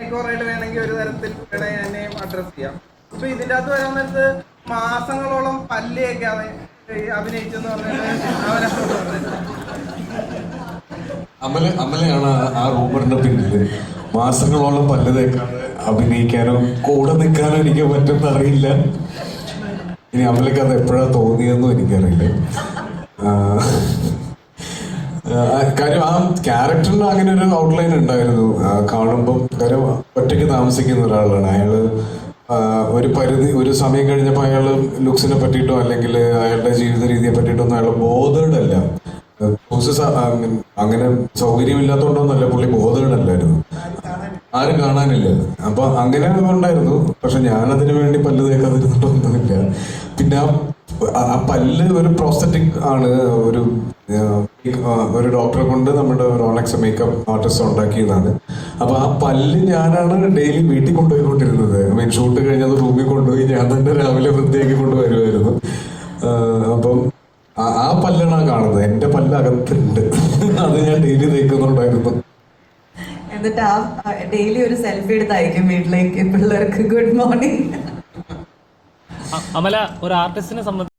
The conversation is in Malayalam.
കുറേയിട്ട് വേണമെങ്കിൽ ഒരു തരത്തിൽ എന്നെയും അഡ്രസ് ചെയ്യാം. അപ്പൊ ഇതിന്റെ അകത്ത് വരാൻ നേരത്ത് മാസങ്ങളോളം പല്ലിയൊക്കെ അവൻ അഭിനയിച്ചെന്ന് പറഞ്ഞാണ് അവനെ അമല ആ- റൂമറിന്റെ പിന്നിൽ. മാസങ്ങളോളം പല്ല് തേക്കാതെ അഭിനയിക്കാനോ കൂടെ നിൽക്കാനോ എനിക്ക് പറ്റുന്ന അറിയില്ല. ഇനി അമലക്ക് അത് എപ്പോഴാ തോന്നിയെന്നും എനിക്കറിയില്ല. കാര്യം ആ ക്യാരക്ടറിന് അങ്ങനെ ഒരു ഔട്ട്ലൈൻ ഉണ്ടായിരുന്നു. കാണുമ്പോൾ കാണുമ്പം കാര്യം ഒറ്റയ്ക്ക് താമസിക്കുന്ന ഒരാളാണ്. അയാൾ ഒരു പരിധി ഒരു സമയം കഴിഞ്ഞപ്പോൾ അയാൾ ലുക്സിനെ പറ്റിയിട്ടോ അല്ലെങ്കിൽ അയാളുടെ ജീവിത രീതിയെ പറ്റിയിട്ടൊന്നും അയാൾ ബോധേഡ് അല്ല അങ്ങനെ സൗകര്യമില്ലാത്തോണ്ടോന്നല്ല പുള്ളി ബോധേഡല്ലായിരുന്നു. ആരും കാണാനില്ല. അപ്പൊ അങ്ങനെ ഉണ്ടായിരുന്നു. പക്ഷെ ഞാൻ അതിനു വേണ്ടി പല്ല് തേക്കാതിരുന്നിട്ടൊന്നുമില്ല പിന്നെ ആ പല്ല് ഒരു പ്രോസ്തറ്റിക് ആണ്. ഒരു ഒരു ഡോക്ടറെ കൊണ്ട് നമ്മുടെ റോളക്സ് മേക്കപ്പ് ആർട്ടിസ്റ്റ് ഉണ്ടാക്കിയതാണ്. അപ്പൊ ആ പല്ല് ഞാനാണ് ഡെയിലി വീട്ടിൽ കൊണ്ടുപോയിക്കൊണ്ടിരുന്നത്. മീൻ ഷൂട്ട് കഴിഞ്ഞത് റൂമിൽ കൊണ്ടുപോയി ഞാൻ തന്നെ രാവിലെ വൃത്തിയാക്കി കൊണ്ടുവരുമായിരുന്നു അപ്പം ആ- പല്ലാണ് കാണുന്നത്. എന്റെ പല്ല് അകത്തുണ്ട് അത് ഞാൻ ഡെയിലി തേക്കുന്നുണ്ടായിരുന്നു. എന്നിട്ട് ആ ഡെയിലി ഒരു സെൽഫി എടുത്തായിരിക്കും വീട്ടിലേക്ക് പിള്ളേർക്ക് ഗുഡ് മോർണിംഗ് അമല ഒരു ആർട്ടിസ്റ്റിനെ സംബന്ധിച്ച്